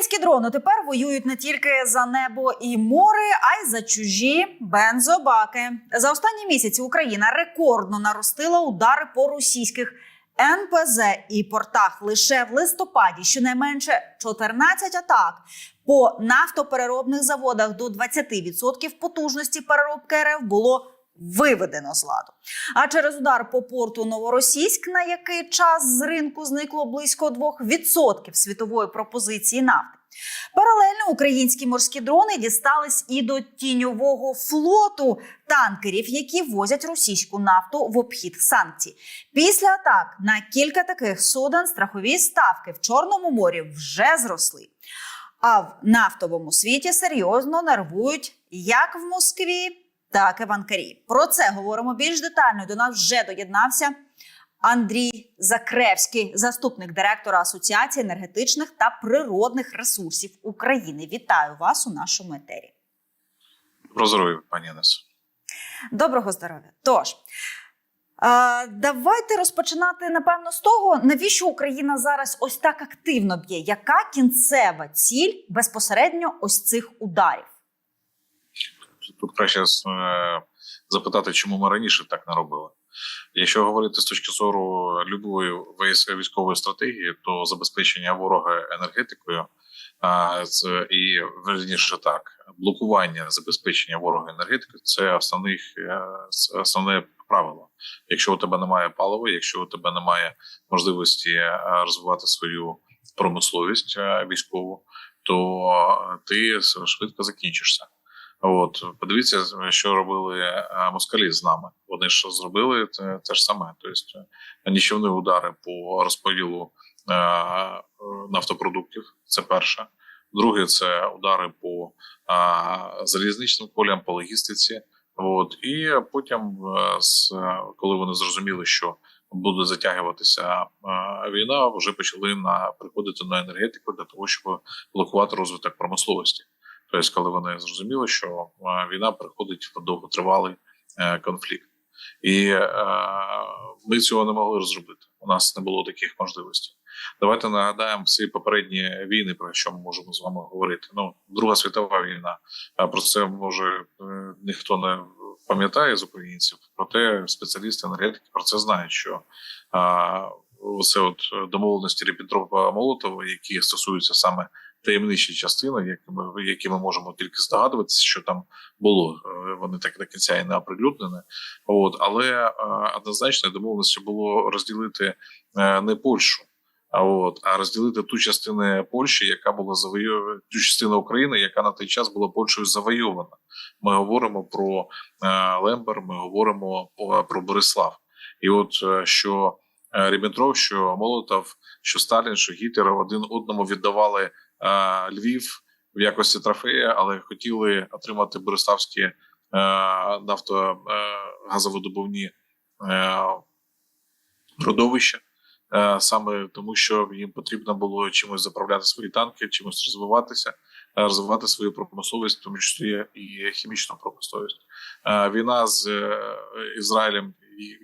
Українські дрони тепер воюють не тільки за небо і море, а й за чужі бензобаки. За останні місяці Україна рекордно наростила удари по російських НПЗ і портах. Лише в листопаді щонайменше 14 атак по нафтопереробних заводах до 20% потужності переробки РФ було виведено з ладу. А через удар по порту Новоросійськ, на який час з ринку зникло близько 2% світової пропозиції нафти. Паралельно українські морські дрони дістались і до тіньового флоту танкерів, які возять російську нафту в обхід санкцій. Після атак на кілька таких суден страхові ставки в Чорному морі вже зросли. А в нафтовому світі серйозно нервують як в Москві, так і в Про це говоримо більш детально. До нас вже доєднався Андрій Закревський, заступник директора Асоціації енергетичних та природних ресурсів України. Вітаю вас у нашому етері. Про здоров'я, пані Інесо. Доброго здоров'я. Тож. Давайте розпочинати напевно з того, навіщо Україна зараз ось так активно б'є. Яка кінцева ціль безпосередньо ось цих ударів? Тут краще е, запитати, чому ми раніше так не робили. Якщо говорити з точки зору любої військ- військової стратегії, то забезпечення ворога енергетикою і верніше так, блокування забезпечення ворога енергетикою це основних е, основне правило. Якщо у тебе немає палива, якщо у тебе немає можливості е, розвивати свою промисловість військову, то ти швидко закінчишся. От подивіться, що робили е, москалі з нами. Вони ж зробили те, те ж саме. Тобто е, нічівні удари по розподілу е, е, нафтопродуктів. Це перше. Друге, це удари по е, залізничним колям, по логістиці. От і потім, з, коли вони зрозуміли, що буде затягуватися війна, вже почали на приходити на енергетику для того, щоб блокувати розвиток промисловості. Тобто, коли вони зрозуміли, що е, війна приходить в довготривалий е, конфлікт, і е, ми цього не могли зробити. У нас не було таких можливостей. Давайте нагадаємо всі попередні війни, про що ми можемо з вами говорити. Ну, Друга світова війна. Про це може ніхто не пам'ятає з українців. Проте спеціалісти енергетики про це знають, що а, оце от домовленості Ріббентропа Молотова, які стосуються саме таємничі частини, які ми, які ми можемо тільки здогадуватися, що там було. Е, Вони так до кінця і не оприлюднені. От але е, однозначно домовленості було розділити е, не Польщу. А от а розділити ту частину Польщі, яка була завойована, ту частину України, яка на той час була Польщею завойована. Ми говоримо про Лембер, ми говоримо про, Борислав. І от що Ріббентроп, що Молотов, що Сталін, що Гітлер один одному віддавали Львів в якості трофея, але хотіли отримати Бориславські е, нафтогазовидобувні е, родовища. Е, Саме тому, що їм потрібно було чимось заправляти свої танки, чимось розвиватися, розвивати свою промисловість, тому числі і хімічну промисловість. Війна з Ізраїлем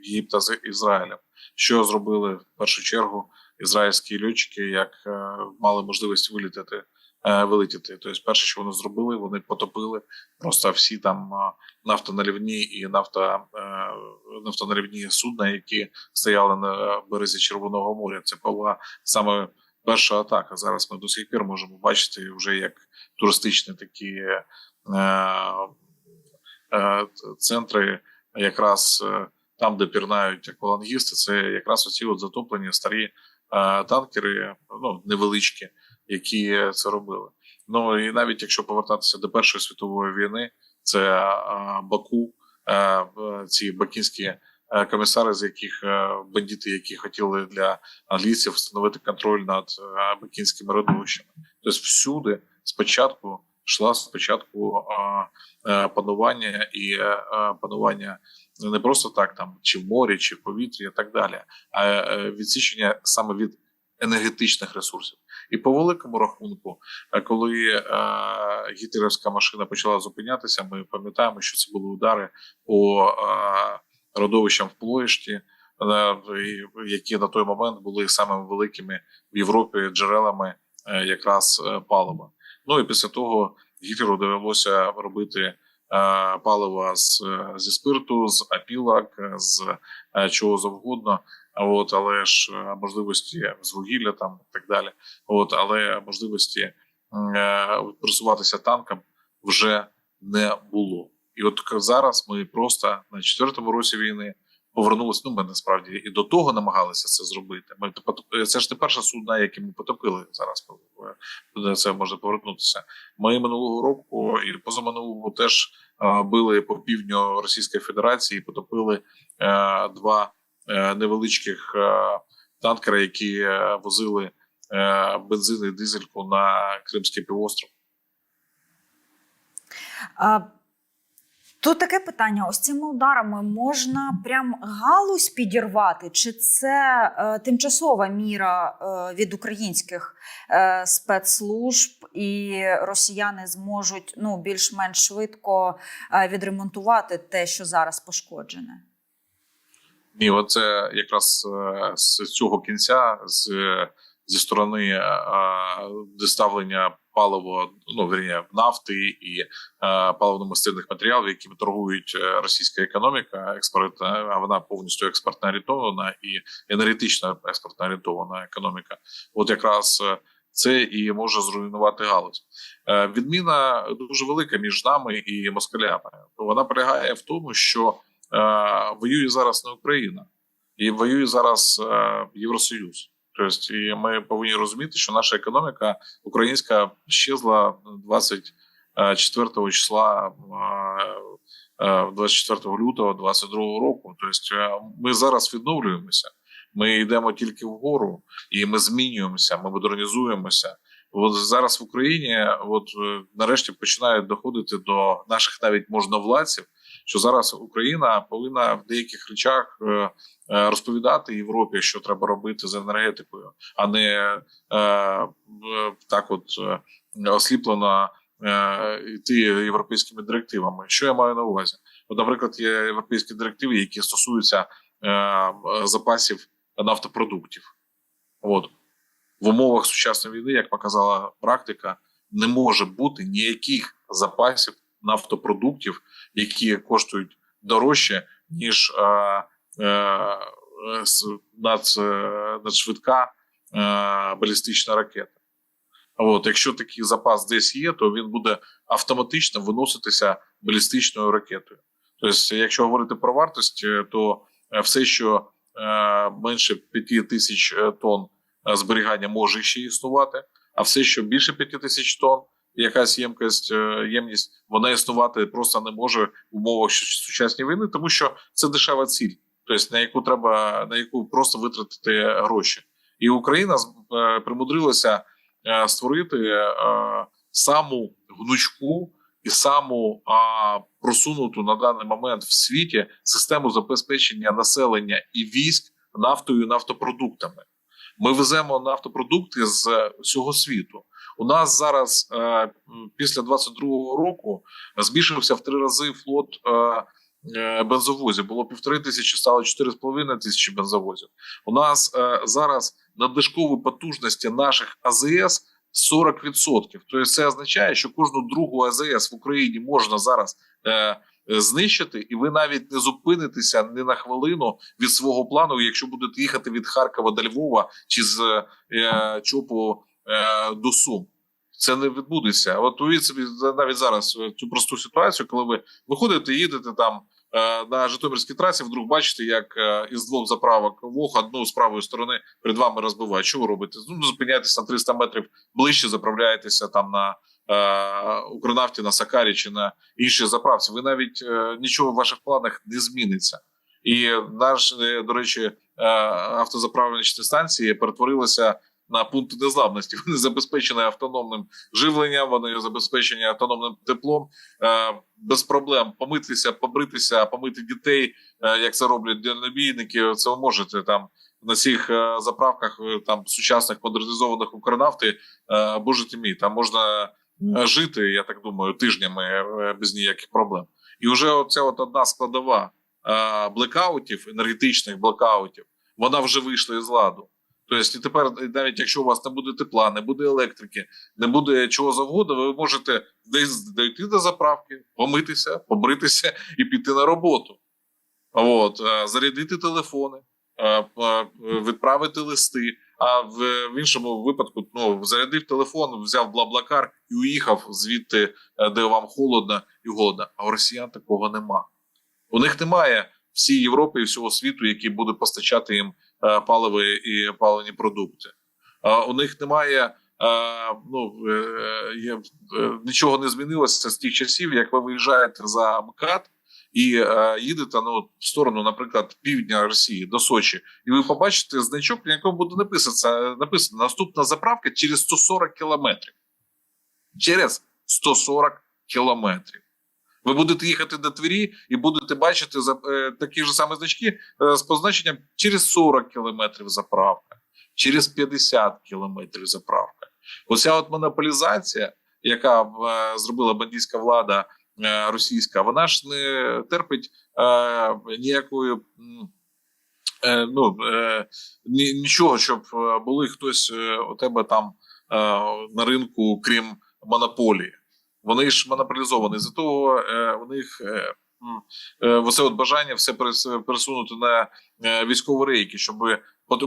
Єгипта з Ізраїлем. Що зробили в першу чергу ізраїльські льотчики, як е, мали можливість вилітати, е, вилетіти? Тобто, перше, що вони зробили, вони потопили просто всі там е, нафтоналивні і нафта, нафтоналивні судна, які стояли на березі Червоного моря. Це була саме перша атака. Зараз ми до сих пір можемо бачити вже як туристичні такі центри, якраз там, де пірнають аквалангісти, це якраз оці от затоплені старі танкери, ну невеличкі, які це робили. Ну і навіть якщо повертатися до Першої світової війни, це Баку, ці бакінські е, комісари, з яких е, бандити, які хотіли для англійців встановити контроль над е, бакінськими родовищами. Тобто всюди спочатку йшла спочатку е, панування і е, е, панування не просто так, там чи в морі, чи в повітрі, і так далі, а відсічення саме від енергетичних ресурсів. І по великому рахунку, коли е, гітлерівська машина почала зупинятися, ми пам'ятаємо, що це були удари по е, родовищам в Плоєшті, е, які на той момент були самими великими в Європі джерелами е, якраз палива. Ну і після того Гітлеру довелося робити е, паливо з, е, зі спирту, з апілок, е, з чого завгодно. От, але ж можливості з вугілля там і так далі. От, але можливості пересуватися танком вже не було. І от зараз ми просто на четвертому році війни повернулися. Ну, ми насправді і до того намагалися це зробити. Ми потоп- це ж не перше судна, яке ми потопили зараз. е, Це може повернутися. Ми минулого року і позаминулого теж е, били по півдню Російської Федерації, потопили е, два е, невеличких е, танкера, які е, возили е, бензин і дизельку на Кримський півостров. А, Тут таке питання: ось цими ударами можна прям галузь підірвати, чи це е, тимчасова міра е, від українських е, спецслужб, і росіяни зможуть ну, більш-менш швидко е, відремонтувати те, що зараз пошкоджене? Ні, оце якраз е, з цього кінця, з, зі сторони е, доставлення паливо, ну вірні, нафти і е, паливно-мастильних матеріалів, якими торгують е, російська економіка, експорт, а вона повністю експортно орієнтована і енергетично експортно орієнтована економіка. От якраз е, це і може зруйнувати галузь. Е, Відміна дуже велика між нами і москалями. Вона полягає в тому, що е, воює зараз не Україна, і воює зараз е, Євросоюз. Тобто, і ми повинні розуміти, що наша економіка українська щезла 24 числа, е, е, 24 лютого 22 року. Тобто, е, ми зараз відновлюємося. Ми йдемо тільки вгору, і ми змінюємося, ми модернізуємося. От зараз в Україні, от е, нарешті починають доходити до наших навіть можновладців, що зараз Україна повинна в деяких речах е, е, розповідати Європі, що треба робити з енергетикою, а не е, так, от осліплено йти європейськими директивами. Що я маю на увазі? От, наприклад, є європейські директиви, які стосуються запасів нафтопродуктів. От в умовах сучасної війни, як показала практика, не може бути ніяких запасів нафтопродуктів, які коштують дорожче, ніж е, е, над, е, надшвидка балістична ракета. От, якщо такий запас десь є, то він буде автоматично виноситися балістичною ракетою. Тобто, якщо говорити про вартість, то все, що менше 5 тисяч тонн зберігання може ще існувати, а все, що більше 5 тисяч тонн, якась ємкость, е, ємність, вона існувати просто не може в умовах сучасної війни, тому що це дешева ціль, тобто на яку треба на яку просто витратити гроші. І Україна е, примудрилася е, створити саму гнучку і саму просунуту на даний момент в світі систему забезпечення населення і військ нафтою і нафтопродуктами. Ми веземо нафтопродукти з всього світу. У нас зараз е, після 22-го року збільшився в три рази флот е, е, бензовозів. Було півтори тисячі, стало 4,5 тисячі бензовозів. У нас зараз надлишкові потужності наших АЗС 40%. Тобто це означає, що кожну другу АЗС в Україні можна зараз знищити, і ви навіть не зупинитеся ні на хвилину від свого плану, якщо будете їхати від Харкова до Львова чи з е, Чопу е, до Сум. Це не відбудеться. От уявіть собі навіть зараз е, цю просту ситуацію, коли ви виходите, їдете там е, на Житомирській трасі, вдруг бачите, як е, із двох заправок вог одну з правої сторони перед вами розбивають. Що ви робите? Ну, зупиняєтесь на 300 метрів ближче, заправляєтеся там на е, Укрнафті, на Сакарі чи на іншій заправці. Ви навіть е, нічого в ваших планах не зміниться. І наш, е, до речі, е, автозаправочні станції перетворилися на пункти незламності. Вони забезпечені автономним живленням, вони забезпечені автономним теплом. Е, без проблем помитися, побритися, помити дітей, е, як це роблять дальнобійники. Це ви можете там на цих е, заправках е, там сучасних модернізованих Укрнафти. Е, боже мій, там можна е, жити, я так думаю, тижнями е, без ніяких проблем. І вже оця от одна складова е, блекаутів, енергетичних блекаутів, вона вже вийшла із ладу. Тобто, і тепер, навіть якщо у вас не буде тепла, не буде електрики, не буде чого завгодно, ви можете десь дойти до заправки, помитися, побритися і піти на роботу. От, е, зарядити телефони, е, відправити листи. А в, в іншому випадку ну, зарядив телефон, взяв блаблакар і уїхав звідти, е, де вам холодно і голодно. А у росіян такого нема. У них немає всій Європи і всього світу, який буде постачати їм е, паливо і паливні продукти. А у них немає. е, Ну, є, нічого не змінилося з тих часів, як ви виїжджаєте за МКАД і е, їдете ну, в сторону, наприклад, півдня Росії до Сочі, і ви побачите значок, на якому буде написано, написано наступна заправка через 140 кілометрів. Через 140 кілометрів. Ви будете їхати до Твері і будете бачити за, е, такі ж самі значки е, з позначенням через 40 кілометрів заправка, через 50 кілометрів заправка. Оця от монополізація, яка е, зробила бандитська влада російська, вона ж не терпить е, ніякої. Е, ну, е, нічого, щоб е, були хтось е, у тебе там е, на ринку, крім монополії. Вони ж монополізовані. За того е, у них е, е, оце от бажання все пересунути на е, військові рейки, щоб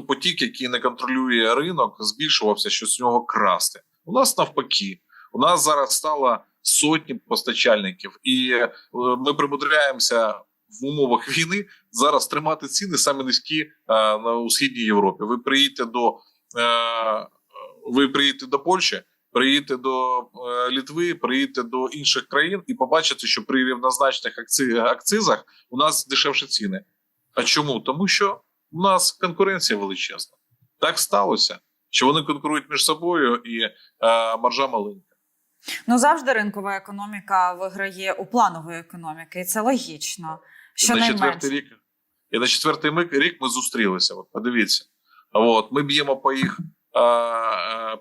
потік, який не контролює ринок, збільшувався, що з нього красти. У нас навпаки, у нас зараз стало сотні постачальників, і е, ми примудряємося в умовах війни зараз тримати ціни саме низькі е, на у східній Європі. Ви приїдете до е, ви приїдете до Польщі, приїдете до Літви, приїдете до інших країн і побачите, що при рівнозначних акци, акцизах у нас дешевші ціни. А чому? Тому що у нас конкуренція величезна. Так сталося, що вони конкурують між собою і маржа маленька. Ну завжди ринкова економіка виграє у планової економіки, і це логічно. Що на четвертий рік. І на четвертий рік ми зустрілися. От подивіться. От ми б'ємо по їх,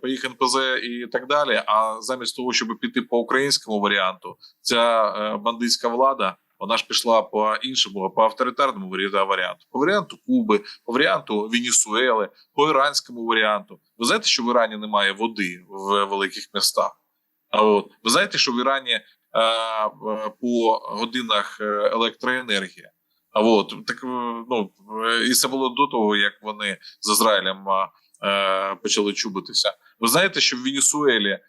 по їх НПЗ і так далі. А замість того, щоб піти по українському варіанту, ця е, бандитська влада. Вона ж пішла по іншому, по авторитарному варіанту, по варіанту Куби, по варіанту Венесуели, по іранському варіанту. Ви знаєте, що в Ірані немає води в великих містах? От ви знаєте, що в Ірані е, по годинах е, електроенергія. А от так е, ну і це було до того, як вони з Ізраїлем е, почали чубитися. Ви знаєте, що в Венесуелі е,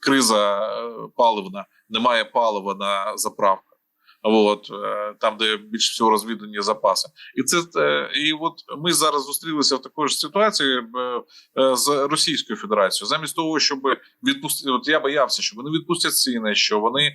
криза паливна, немає палива на заправках. От е, там, де більш всього розвідані запаси, і це е, і от ми зараз зустрілися в такій ж ситуації е, з Російською Федерацією, замість того, щоб відпустити, от я боявся, що вони відпустять ціни, що вони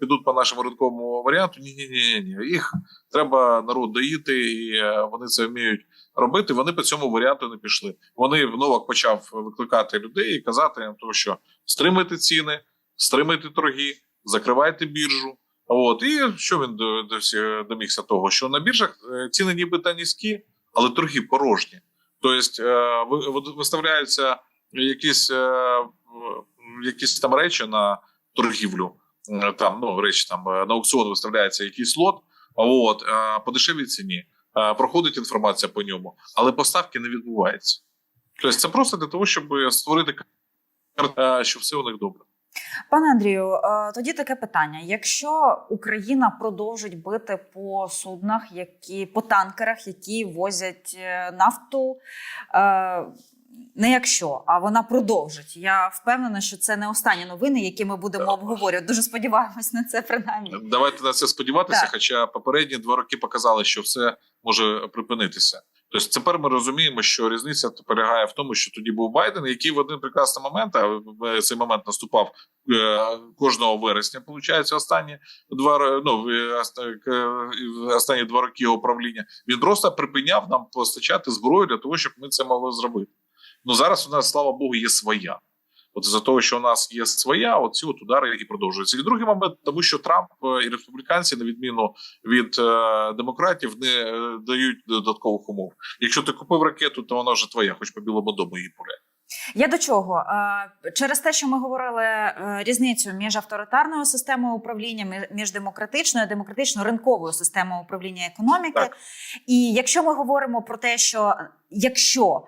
підуть по нашому ринковому варіанту. Ні, ні, ні, ні. Їх треба народ доїти, і вони це вміють робити. Вони по цьому варіанту не пішли. Вони в Новак почав викликати людей і казати їм, що стримайте ціни, стримайте торги, закривайте біржу. От і що він до, до всі- домігся того, що на біржах е, ціни нібито низькі, але торги порожні. Тобто е, ви- ви- виставляються якісь, е, якісь там речі на торгівлю. Там ну речі там на аукціон виставляється якийсь лот. От по дешевій ціні проходить інформація по ньому, але поставки не відбувається. Тобто це просто для того, щоб створити що все у них добре. Пане Андрію, е, тоді таке питання: якщо Україна продовжить бити по суднах, які по танкерах, які возять е, нафту. е, Не якщо, а вона продовжить. Я впевнена, що це не останні новини, які ми будемо обговорювати. Дуже сподіваємось на це принаймні. Давайте на це сподіватися. Так. Хоча попередні два роки показали, що все може припинитися. Тобто тепер ми розуміємо, що різниця полягає в тому, що тоді був Байден, який в один прекрасний момент, а цей момент наступав е, кожного вересня. Получається, останні два ну, останні два роки його правління. Він просто припиняв нам постачати зброю для того, щоб ми це могли зробити. Ну зараз у нас, слава Богу, є своя. От за того, що у нас є своя, оці от удари і продовжуються. І другий момент, тому що Трамп е, і республіканці, на відміну від е, демократів, не е, дають додаткових умов. Якщо ти купив ракету, то вона вже твоя, хоч по білому дому її пуляй. Я до чого? Через те, що ми говорили е, різницю між авторитарною системою управління, мі- між демократичною, демократично-ринковою системою управління економіки. Так. І якщо ми говоримо про те, що якщо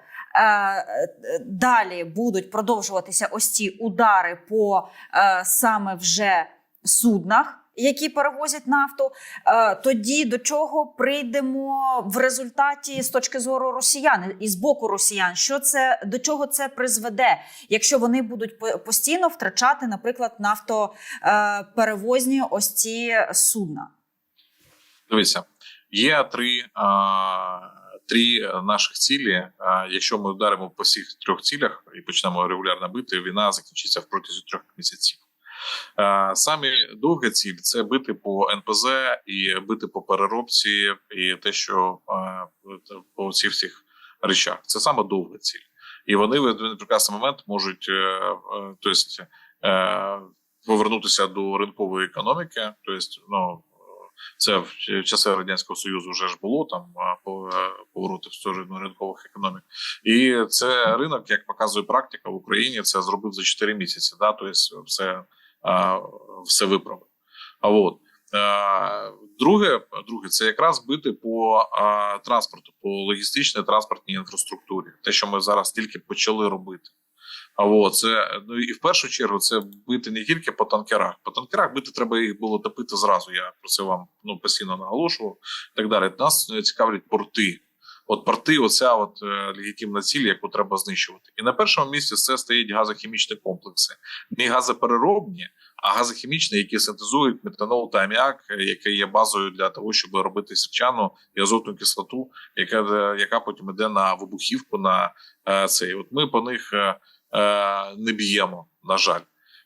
далі будуть продовжуватися ось ці удари по е, саме вже суднах, які перевозять нафту, е, тоді до чого прийдемо в результаті з точки зору росіян і з боку росіян? Що це до чого це призведе, якщо вони будуть постійно втрачати, наприклад, нафтоперевозні ось ці судна? Дивіться, є три, три наших цілі. Якщо ми вдаримо по всіх трьох цілях і почнемо регулярно бити, війна закінчиться в протязі трьох місяців. А, Самі довга ціль це бити по НПЗ і бити по переробці, і те, що по цих всіх речах. Це саме довга ціль. І вони в один прекрасний момент можуть е, е, тобто, е, повернутися до ринкової економіки. Тобто, ну, це в часи радянського союзу вже ж було там повороти в сторону ринкових економік, і це ринок, як показує практика в Україні, це зробив за 4 місяці. Да, тобто все, все виправив. А от друге, друге, це якраз бити по транспорту, по логістичній транспортній інфраструктурі, те, що ми зараз тільки почали робити. А це ну і в першу чергу це бити не тільки по танкерах. По танкерах бити треба їх було топити зразу. Я про це вам ну постійно наголошував. Так далі. Нас е, цікавлять порти. От порти, оця от е, легітимна ціль, яку треба знищувати. І на першому місці це стоїть газохімічні комплекси, не газопереробні, а газохімічні, які синтезують метанол та аміак, е, яке є базою для того, щоб робити сірчану і азотну кислоту, яка, яка потім йде на вибухівку. На цей. От ми по них. Е, не б'ємо, на жаль.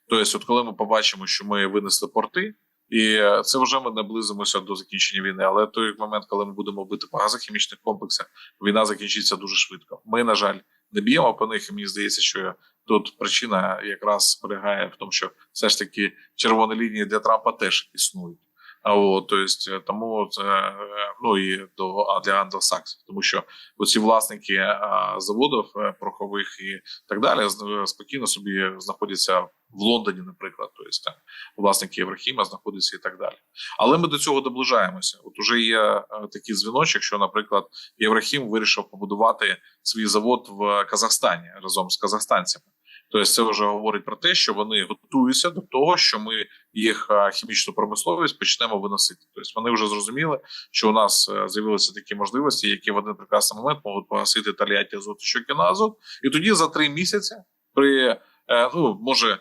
Тобто, от коли ми побачимо, що ми винесли порти, і це вже ми наблизимося до закінчення війни. Але той момент, коли ми будемо бити по газохімічних комплексах, війна закінчиться дуже швидко. Ми, на жаль, не б'ємо по них, і мені здається, що тут причина якраз полягає в тому, що все ж таки червоні лінії для Трампа теж існують. От, то есть, е, тому це е, ну і до для англосаксів, тому що оці власники а, заводів е, порохових і так далі спокійно собі знаходяться в Лондоні, наприклад, тобто там власники Єврохіма знаходяться і так далі. Але ми до цього доближаємося. От уже є е, такий дзвіночок, що, наприклад, Єврохім вирішив побудувати свій завод в Казахстані разом з казахстанцями. Тобто, це вже говорить про те, що вони готуються до того, що ми їх хімічну промисловість почнемо виносити. Тобто вони вже зрозуміли, що у нас е, з'явилися такі можливості, які в один прекрасний момент можуть погасити Тольятті азот і щокіназот. І тоді за три місяці, при е, ну може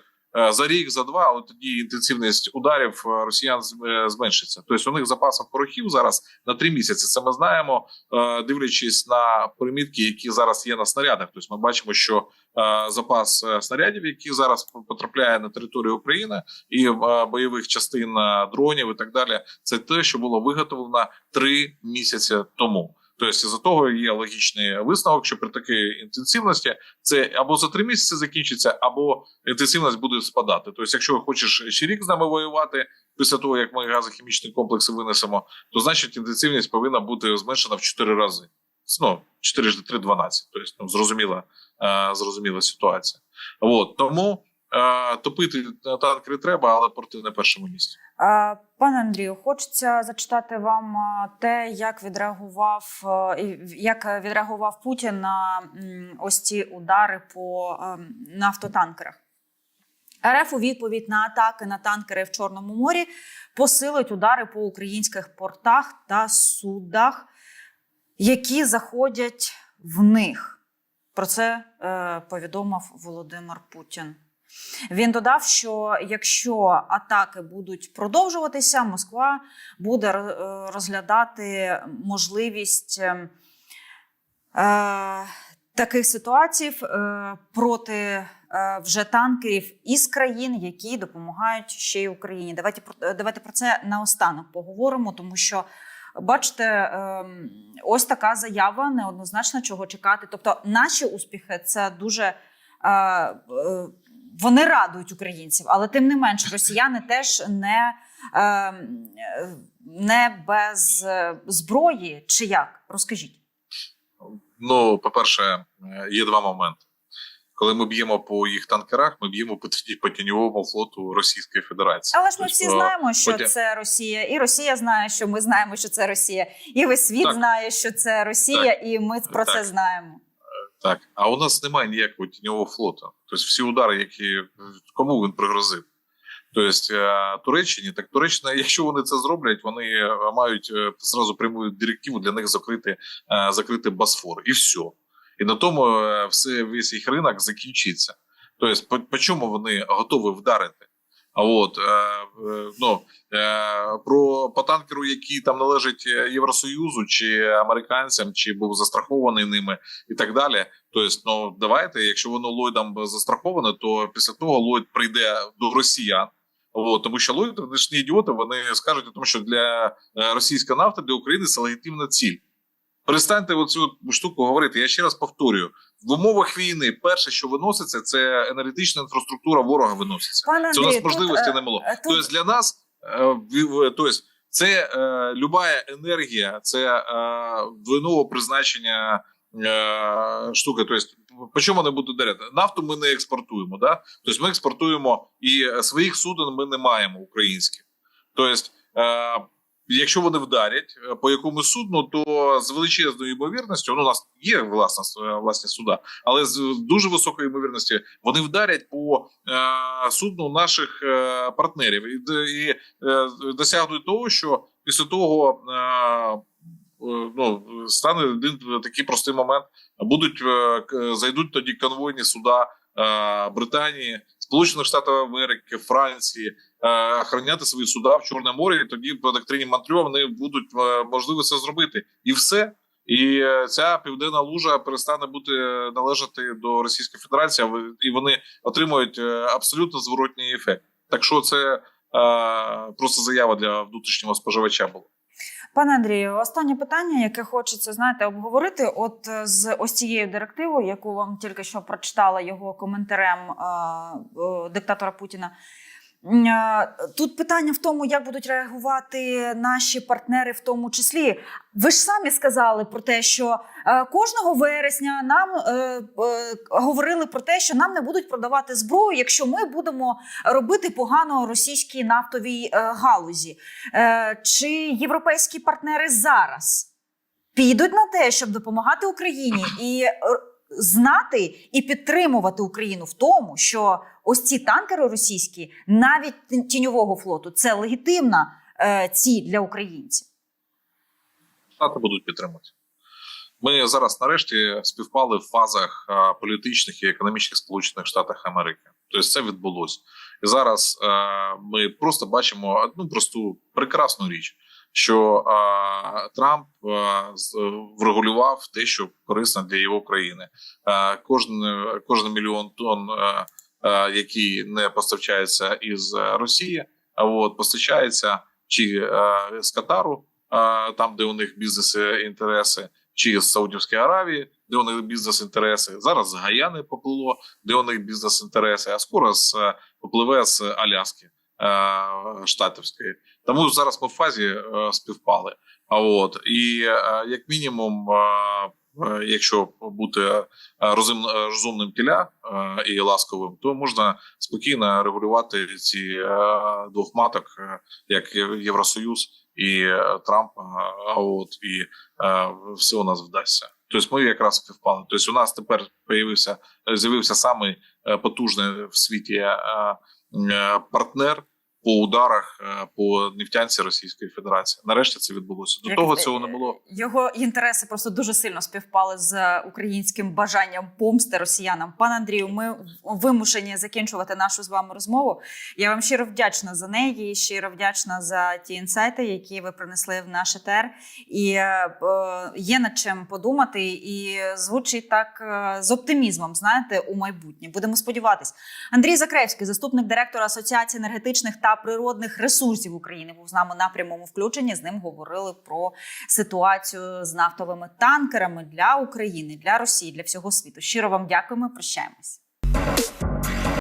за рік, за два, але тоді інтенсивність ударів е, росіян е, зменшиться. Тобто у них запасів порохів зараз на три місяці. Це ми знаємо, е, дивлячись на примітки, які зараз є на снарядах. Тобто ми бачимо, що е, запас е, снарядів, які зараз потрапляє на територію України, і е, бойових частин е, дронів і так далі, це те, що було виготовлено три місяці тому. Тобто, з того є логічний висновок, що при такій інтенсивності це або за три місяці закінчиться, або інтенсивність буде спадати. Тобто, якщо хочеш ще рік з нами воювати, після того як ми газохімічні комплекси винесемо, то значить інтенсивність повинна бути зменшена в 4 рази. Ну, 4 ж 3 12. Тобто, ну, зрозуміла, е, зрозуміла ситуація. От тому е, топити танкери треба, але порти на першому місці. Е, Пане Андрію, хочеться зачитати вам е, те, як відреагував е, як відреагував Путін на ось ці удари по нафтотанкерах. РФ у відповідь на атаки на танкери в Чорному морі посилить удари по українських портах та судах, які заходять в них. Про це повідомив Володимир Путін. Він додав, що якщо атаки будуть продовжуватися, Москва буде е, розглядати можливість е, е, таких ситуацій е, проти е, вже танкерів із країн, які допомагають ще й Україні. Давайте про давайте про це наостанок поговоримо, тому що. Бачите, ем, ось така заява неоднозначно чого чекати. Тобто, наші успіхи це дуже е, е, вони радують українців, але тим не менш, росіяни теж не, е, не без е, зброї. Чи як? Розкажіть. Ну, по-перше, е, є два моменти. Коли ми б'ємо по їх танкерах, ми б'ємо по, по тіньовому флоту Російської Федерації. Але ж ми Тобто, всі знаємо, що потім- це Росія, і Росія знає, що ми знаємо, що це Росія, і весь світ Так. знає, що це Росія, і ми про це знаємо. Так, а у нас немає ніякого тіньового флоту. Тобто всі удари, які кому він пригрозив. Тобто е, Туреччині, так Туреччина, якщо вони це зроблять, вони е, мають е, зразу пряму директиву для них закрити, закрити Босфор, і все. І на тому все весь їх ринок закінчиться. Тобто, по чому вони готові вдарити? А от е, е, ну е, про по танкеру, який там належить Євросоюзу чи американцям, чи був застрахований ними, і так далі. Тобто, ну давайте, якщо воно Ллойдом застраховане, то після того Ллойд прийде до росіян. От, тому що Ллойд, ж не ідіоти, вони скажуть, тому, що для російської нафти для України це легітимна ціль. Перестаньте оцю штуку говорити. Я ще раз повторюю: в умовах війни перше, що виноситься, це енергетична інфраструктура ворога виноситься. Пане Це у нас Андрію, можливості тут, е, не було. е, тут- Тобто для нас е, тобто, це е, любая енергія, це е, двойного призначення е, штука. Тобто, по чому вони будуть дарити? Нафту ми не експортуємо. Да? Тобто ми експортуємо і своїх суден ми не маємо українських. Тобто, е, якщо вони вдарять е, по якомусь судну, то з величезною ймовірністю, ну, у нас є власне, е, власні суда, але з дуже високою ймовірністю вони вдарять по е, судну наших е, партнерів і, і е, досягнуть того, що після того. Е, е, Ну, стане один такий простий момент. Будуть зайдуть тоді конвойні суда Британії, Сполучених Штатів Америки, Франції, е, охороняти свої суда в Чорному морі. І тоді по доктрині Монтрьо вони будуть е, можливо це зробити, і все. І е, ця південна лужа перестане бути належати до Російської Федерації, і вони отримують е, абсолютно зворотній ефект. Так що це е, просто заява для внутрішнього споживача була. Пане Андрію, останнє питання, яке хочеться знаєте, обговорити, от е, з ось цією директивою, яку вам тільки що прочитала його коментарем е, е, диктатора Путіна. Тут питання в тому, як будуть реагувати наші партнери, в тому числі. Ви ж самі сказали про те, що е, кожного вересня нам е, е, говорили про те, що нам не будуть продавати зброю, якщо ми будемо робити погано російській нафтовій галузі. Чи європейські партнери зараз підуть на те, щоб допомагати Україні і знати і підтримувати Україну в тому, що ось ці танкери російські, навіть тіньового флоту, це легітимна е, ціль для українців. Штати будуть підтримувати. Ми зараз нарешті співпали в фазах політичних і економічних Сполучених Штатах Америки. Тобто це відбулося. І зараз е, ми просто бачимо одну просту прекрасну річ, що е, Трамп е, з- врегулював те, що корисно для його країни. Е, кожен, кожен мільйон тонн, е, е, який не постачається із е, Росії, а от постачається чи е, з Катару, е, там, де у них бізнес-інтереси, чи з Саудівської Аравії, де у них бізнес-інтереси. Зараз з Гаяни поплило, де у них бізнес-інтереси, а скоро з е, попливе з Аляски е, штатівської. Тому зараз ми в фазі е, співпали. А от і е, як мінімум, е, е, якщо бути е, розум, е, розумним тіля е, і ласковим, то можна спокійно регулювати ці е, двох маток, е, як Євросоюз і е, Трамп. е, А от і е, все у нас вдасться. Тобто ми якраз співпали. Тобто у нас тепер появився з'явився самий е, потужний в світі е, е, партнер по ударах е, по нефтянці Російської Федерації. Нарешті це відбулося. До того цього не було. Його інтереси просто дуже сильно співпали з українським бажанням помсти росіянам. Пане Андрію, ми вимушені закінчувати нашу з вами розмову. Я вам щиро вдячна за неї, щиро вдячна за ті інсайти, які ви принесли в наш етер. І е, е, є над чим подумати, і звучить так е, з оптимізмом. Знаєте, у майбутнє. Будемо сподіватись. Андрій Закревський, заступник директора Асоціації енергетичних природних ресурсів України, був з нами на прямому включенні. З ним говорили про ситуацію з нафтовими танкерами для України, для Росії, для всього світу. Щиро вам дякуємо. Прощаємось.